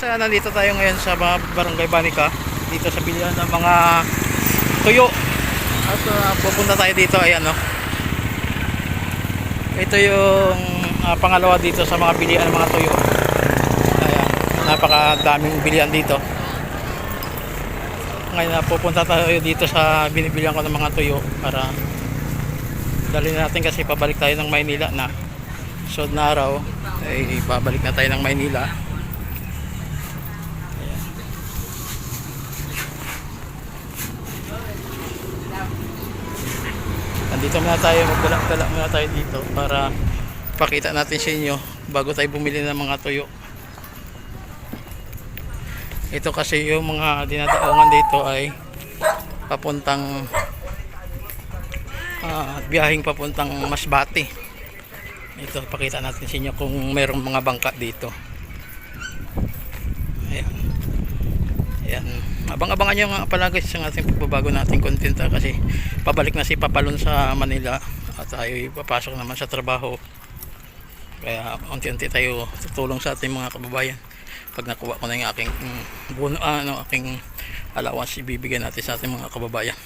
Sa nandito tayo ngayon sa Barangay Banica dito sa bilihan ng mga tuyo. At uh, pupunta tayo dito ayan no. Ito yung ah, pangalawa dito sa mga bilihan ng mga tuyo. Ayan, napakadaming bilihan dito. Ngayon na pupunta tayo dito sa binibilihan ko ng mga tuyo para dalhin natin kasi pabalik tayo ng Maynila na sunod na araw ay babalik na tayo ng Maynila Nandito muna tayo, magdala-dala muna tayo dito para pakita natin sa inyo bago tayo bumili ng mga tuyo. Ito kasi yung mga dinadaongan dito ay papuntang ah, biyaheng papuntang Masbate. Ito, pakita natin sa inyo kung mayroong mga bangka dito. Ayan. Ayan. Abang-abangan nyo nga pala guys ang ating pagbabago nating content ah, kasi pabalik na si Papalon sa Manila at tayo papasok naman sa trabaho. Kaya unti-unti tayo tutulong sa ating mga kababayan. Pag nakuha ko na yung aking mm, buno, ah, ano, aking allowance ibibigay natin sa ating mga kababayan.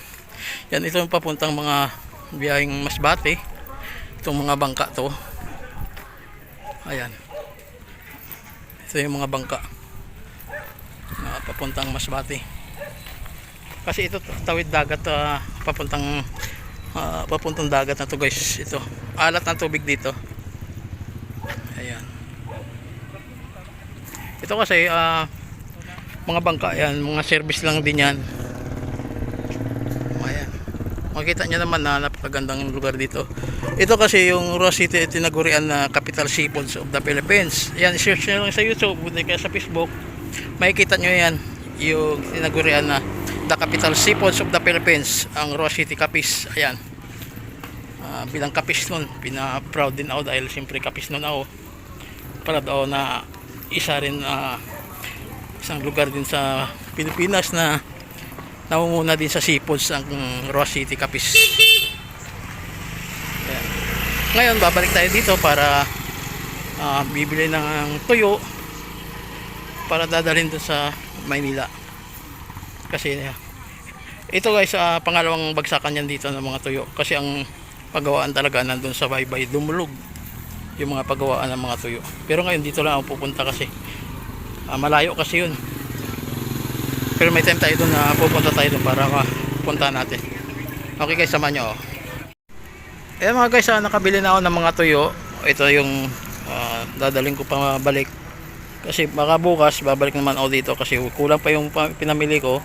Yan ito yung papuntang mga biyaheng Masbate. Itong mga bangka to. Ayan. Ito yung mga bangka na papuntang Masbate. Kasi ito tawid dagat ah, papuntang ah, papuntang dagat na to guys. Ito. Alat ng tubig dito. Ayan. Ito kasi ah, mga bangka yan, mga service lang din yan. Ayan. Makita nyo naman na napakagandang lugar dito. Ito kasi yung Ross City tinagurian na capital seafoods of the Philippines. Yan, search nyo lang sa YouTube, hindi kaya sa Facebook. Makikita nyo yan, yung tinagurian na the capital seafoods of the Philippines, ang Ross City Capiz. Ayan. Ah, bilang kapis nun, pina-proud din ako dahil siyempre kapis nun ako. Proud ako na isa rin ah, isang lugar din sa Pilipinas na namumuna din sa seafoods ang Ross City Capiz. Ayan. Ngayon, babalik tayo dito para ah, bibili ng tuyo para dadalhin doon sa Maynila. Kasi ito guys, ah, pangalawang bagsakan yan dito ng mga tuyo. Kasi ang paggawaan talaga nandun sa baybay dumulog yung mga paggawaan ng mga tuyo. Pero ngayon dito lang ako pupunta kasi ah, malayo kasi yun. Pero may time tayo doon na pupunta tayo doon para punta natin. Okay guys, sama nyo. Oh. Eh mga guys, ah, nakabili na ako ng mga tuyo. Ito yung ah, dadaling ko pa balik. Kasi baka bukas babalik naman ako dito kasi kulang pa yung pinamili ko.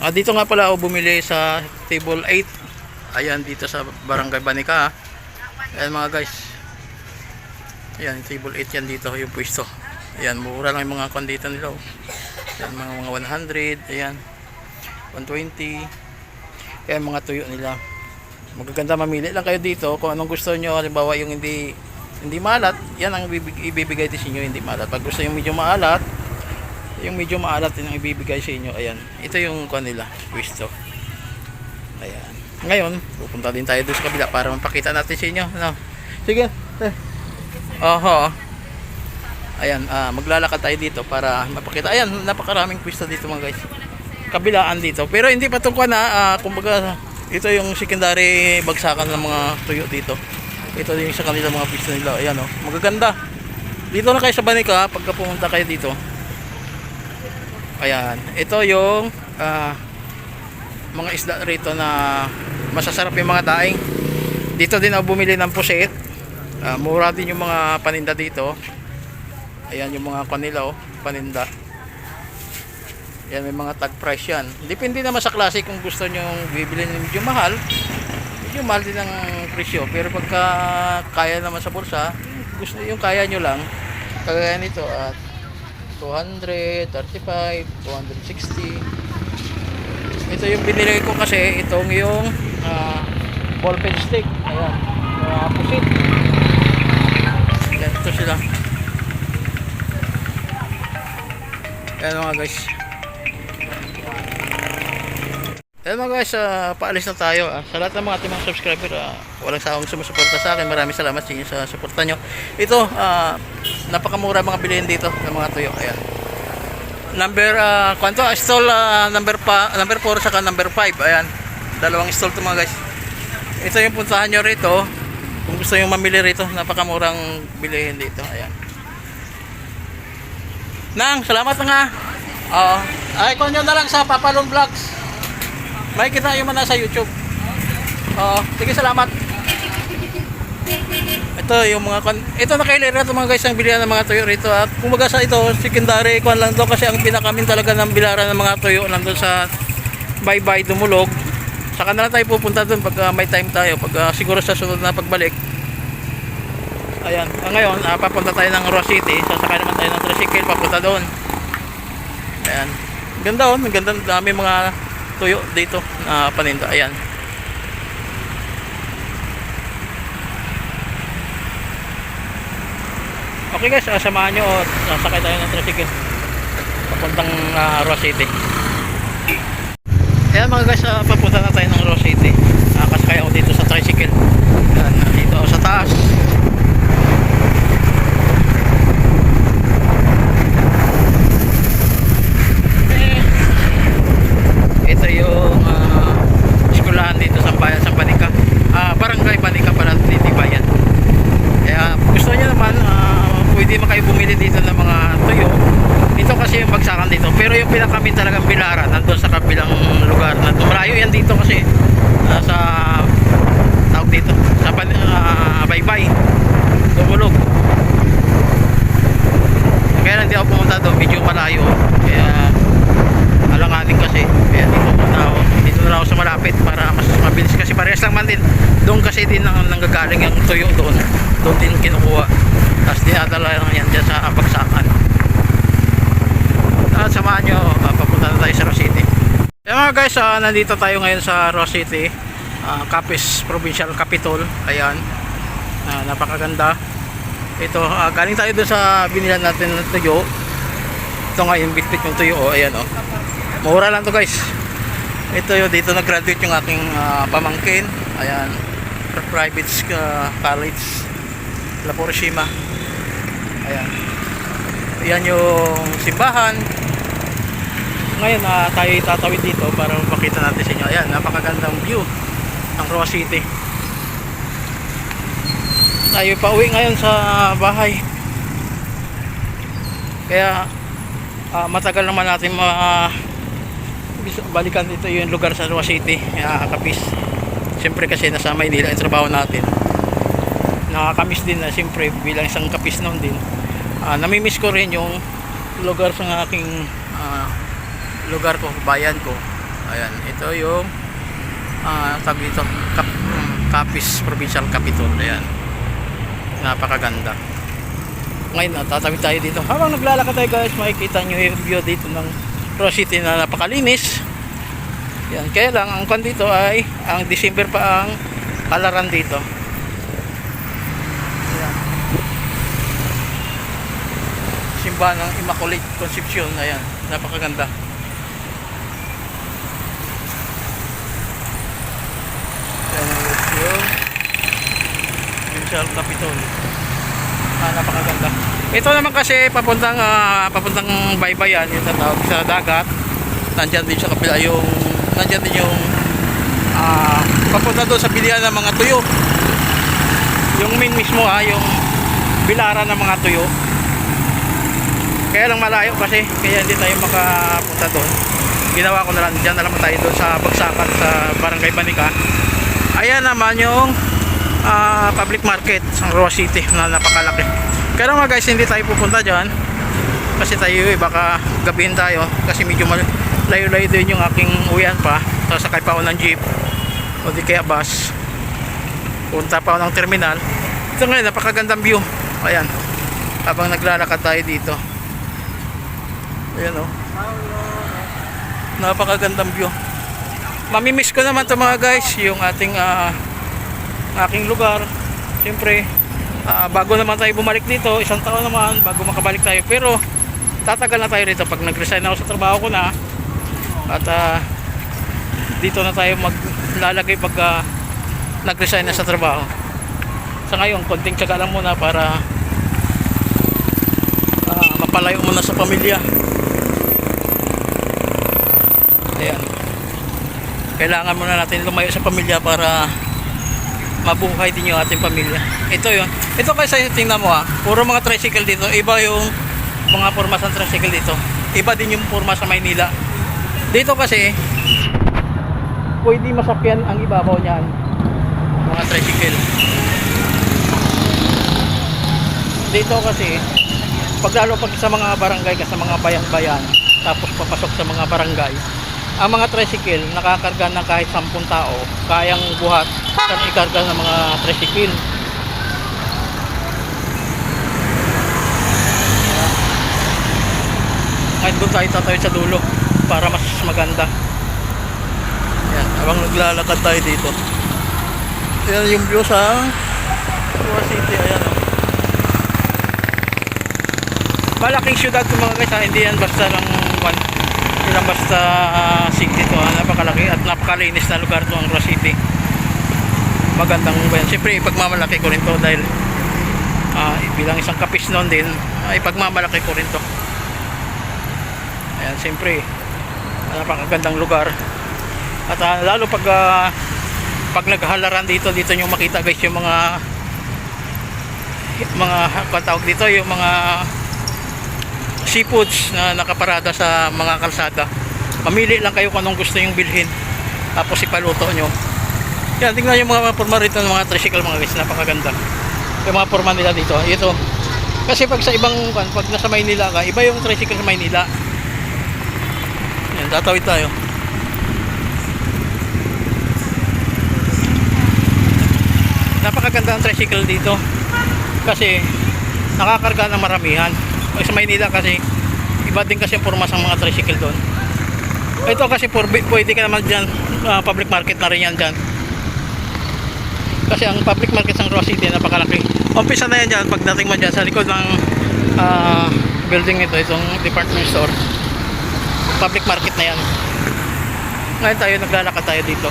Ah, dito nga pala ako bumili sa table 8. Ayan dito sa Barangay Banica. ah. Ayan mga guys. Ayan table 8 yan dito yung pwesto. Ayan mura lang yung mga kondito nila. oh. Ayan mga mga 100, ayan. 120. Ayan mga tuyo nila. Magaganda mamili lang kayo dito kung anong gusto nyo. Halimbawa yung hindi hindi maalat, yan ang ibibig- ibibigay din sa inyo hindi maalat. Pag gusto yung medyo maalat, yung medyo maalat din ang ibibigay sa inyo. Ayan. Ito yung kanila, pwesto. Ayan. Ngayon, pupunta din tayo doon sa kabila para mapakita natin sa inyo. Ano? Sige. Eh. Oho. Ayan, ah, maglalakad tayo dito para mapakita. Ayan, napakaraming pwesto dito mga guys. Kabilaan dito. Pero hindi pa tungkol na, ah, kumbaga, ito yung secondary bagsakan ng mga tuyo dito. Ito din sa kanila mga pwesto nila. Ayan oh, magaganda. Dito na kayo sa Banika pagka pumunta kayo dito. Ayan, ito yung ah, mga isda rito na masasarap yung mga daing. Dito din ako bumili ng pusit. Ah, mura din yung mga paninda dito. Ayan yung mga kanila oh, paninda. Yan may mga tag price yan. Depende naman sa klase kung gusto nyo bibili ng medyo mahal. Medyo mahal din ang presyo. Pero pagka kaya naman sa bulsa, gusto yung kaya nyo lang. Kagaya nito at 200, 35, 260. Ito yung binili ko kasi itong yung ah, ball pen stick. Ayan. Mga pusit. Ayan, ito sila. Ayan mga guys. Ayan mga guys, ah, paalis na tayo. ah. sa lahat ng mga ating mga subscriber, ah, walang sawang sumusuporta sa akin. Maraming salamat sa inyo sa suporta nyo. Ito, ah, napakamura mga bilihin dito ng mga tuyo. Ayan. number uh, kwanto stall ah, number pa number 4 saka number 5 ayan dalawang stall to mga guys ito yung puntahan nyo rito kung gusto yung mamili rito napakamurang bilihin dito ayan Nang salamat na nga Oo. ay kung nyo na lang sa Papalon Vlogs may kita yung mana sa YouTube. Oo. sige salamat. Ito yung mga kon ito nakailera ito mga guys ang bilihan ng mga tuyo rito. At kumbaga sa ito secondary kwan lang to kasi ang pinakamin talaga ng bilaran ng mga tuyo nandun sa bye bye dumulog. Saka na lang tayo pupunta dun pag ah, may time tayo pag ah, siguro sa sunod na pagbalik. Ayan. Ah, ngayon ah, papunta tayo ng Ross City. Sasakay naman tayo ng tricycle papunta doon. Ayan. Ganda oh. Ang ganda. Dami mga tuyo dito na paninda ayan Okay guys, uh, samahan nyo at sasakay tayo ng tricycle papuntang uh, Ross City. Ayan mga guys, uh, papunta na tayo ng Ross City. Uh, kasakay ako dito sa tricycle. Ayan, uh, dito ako sa taas. Eh, ito yung uh, eskwelahan dito sa bayan sa Panika. Ah, barangay Panika pala dito bayan. Kaya gusto niyo naman, ah, pwede man kayo bumili dito ng mga tuyo. Dito kasi yung bagsakan dito. Pero yung pinakamin talagang bilaran, nandun sa kabilang lugar. Nandun, malayo yan dito kasi ah, sa tawag dito, sa ah, baybay. Dumulog. Kaya hindi ako pumunta doon, medyo malayo. Kaya alanganin kasi. Kaya dito muna ako. Dito na ako sa malapit para mas mabilis kasi parehas lang man din. Doon kasi din ang nanggagaling yung tuyo doon. Doon din kinukuha. Tapos dinadala lang yan dyan sa bagsakan. At samahan nyo, uh, papunta na tayo sa Ross City. Guys, ah, nandito tayo ngayon sa Ross City. ah, Capiz Provincial Capitol. Ayan. Ah, napakaganda. Ito, ah, galing tayo doon sa binilan natin ng tuyo. Ito nga yung bitbit yung tuyo. Oh, ayan oh. Mura lang to guys. Ito yung dito nag-graduate yung aking ah, pamangkin. Ayan. Private uh, college. La Purishima. Ayan. Ayan yung simbahan. Ngayon ah, tayo itatawid dito para makita natin sa inyo. Ayan, napakagandang view ng Roa City. Tayo pa uwi ngayon sa bahay. Kaya ah, matagal naman natin ma gusto- balikan dito yung lugar sa Roa City, uh, Kapis. Siyempre kasi nasa Maynila yung trabaho natin. Nakakamiss din na siyempre bilang isang kapis noon din. Ah, namimiss ko rin yung lugar sa aking lugar ko, bayan ko. Ayan, ito yung uh, tawag dito, Kap, um, Kapis Provincial Capitol. Ayan. Napakaganda. Ngayon tatawid tayo dito. Habang naglalakad tayo guys, makikita nyo yung view dito ng Ross City na napakalinis. Yan, kaya lang ang kwan dito ay ang December pa ang alaran dito. Yan. Simbahan ng Immaculate Conception, ayan, napakaganda. Yan yung Provincial Capitol. Ah, napakaganda. Ito naman kasi papuntang ah, papuntang baybayan yung tatawag sa dagat. Nandiyan din sa kapila yung nandiyan din yung ah, papunta doon sa bilihan ng mga tuyo. Yung main mismo ah, yung bilaran ng mga tuyo. Kaya lang malayo kasi kaya hindi tayo makapunta doon. Ginawa ko na lang diyan na lang tayo doon sa bagsakan sa Barangay Banika. Ayan naman yung ah, public market sa Roa City na napakalaki. Pero mga guys, hindi tayo pupunta dyan kasi tayo eh, baka gabihin tayo kasi medyo layo-layo din yung aking uwian pa. Sasakay pa ako ng jeep o di kaya bus. Punta pa ako ng terminal. Ito ngayon, napakagandang view. Ayan. Habang naglalakad tayo dito. Ayan o. Napakagandang view. Mamimiss ko naman to mga guys, yung ating ah, aking lugar. Siyempre, ah, bago naman tayo bumalik dito, isang taon naman bago makabalik tayo. Pero tatagal na tayo rito pag nag-resign ako sa trabaho ko na. At ah, dito na tayo maglalagay pag ah, nag-resign na sa trabaho. Sa ngayon, konting tsaga lang muna para ah, mapalayo muna sa pamilya. Ayan. Kailangan muna natin lumayo sa pamilya para mabuhay din yung ating pamilya. Ito yun. Ito kasi tingnan mo ha. Puro mga tricycle dito. Iba yung mga forma sa tricycle dito. Iba din yung forma sa Maynila. Dito kasi pwede masakyan ang ibabaw niyan. Mga tricycle. Dito kasi pag lalo pag sa mga barangay sa mga bayan-bayan tapos papasok sa mga barangay ang mga tricycle nakakarga ng kahit 10 tao kayang buhat kan ikarga ng mga tricycle ngayon doon tayo tatawid sa dulo para mas maganda yan habang naglalakad tayo dito yan yung view sa Rua City ayan oh. malaking syudad mga guys ha. hindi yan basta lang one lang basta ah, city to ha. napakalaki at napakalinis na lugar to ang Rua City. Magandang bayan siyempre ipagmamalaki ko rin to dahil ah, bilang isang kapis noon din ah, ipagmamalaki ko rin to. Ayan siyempre napakagandang lugar. At ah, lalo pag ah, pag naghalaran dito dito nyo makita guys yung mga mga patawag dito yung mga seafoods na nakaparada sa mga kalsada. Mamili lang kayo kung anong gusto yung bilhin tapos ipaluto nyo yan tingnan yung mga forma rito ng mga tricycle mga guys napakaganda. Yung mga forma nila dito ito. Kasi pag sa ibang pag nasa Maynila ka iba yung tricycle sa Maynila. Yan tatawid tayo. Napakaganda ang tricycle dito. Kasi nakakarga ng maramihan sa Maynila kasi iba din kasi ang forma sa mga tricycle doon. Ito kasi pwede ka naman dyan ah, public market na rin yan dyan. Kasi ang public market ng Ross City napakalaki. Umpisa na yan dyan pagdating mo dyan sa likod ng ah, building ito itong department store. Public market na yan. Ngayon tayo naglalakad tayo dito.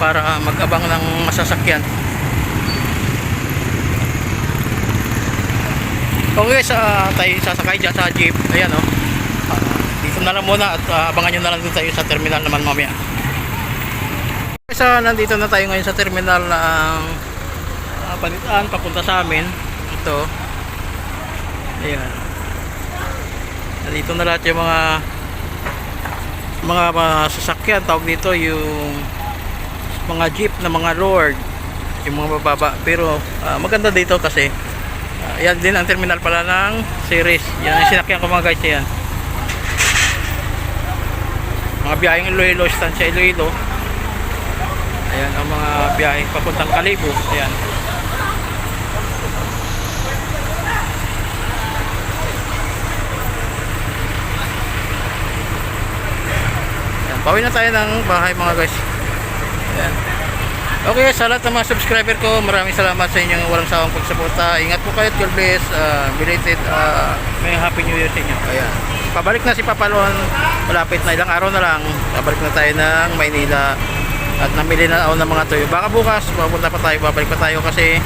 Para mag-abang ng masasakyan Okay guys, ah, tayo sasakay dyan sa jeep. Ayan oh. Ah, dito na lang muna at ah, abangan nyo na lang tayo sa terminal naman mamaya. Guys, ah, nandito na tayo ngayon sa terminal ng uh, Panitaan papunta sa amin. Ito. Ayan. Nandito na lahat yung mga mga ah, sasakyan tawag dito yung mga jeep na mga lord yung mga bababa pero ah, maganda dito kasi Ah, yan din ang terminal pala ng series. Yan ang sinakyan ko mga guys yan. Mga biyaheng Iloilo, Estancia Iloilo. Ayan ang mga biyaheng papuntang Kalibo. Ayan. Ayan. Pauwi na tayo ng bahay mga guys. Ayan. Okay, sa lahat ng mga subscriber ko, maraming salamat sa inyong walang sawang pagsuporta. Ingat po kayo God bless. Uh, belated uh, may Happy New Year sa inyo. Ayan. Pabalik na si Papalon. Malapit na ilang araw na lang. Pabalik na tayo ng Maynila. At namili na ako ng mga tuyo. Baka bukas, pupunta pa tayo, babalik pa tayo kasi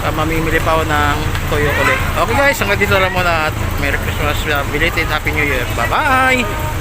uh, mamimili pa ako ng tuyo ulit. Okay guys, hanggang dito lang muna at Merry Christmas. Belated Happy New Year. Bye-bye!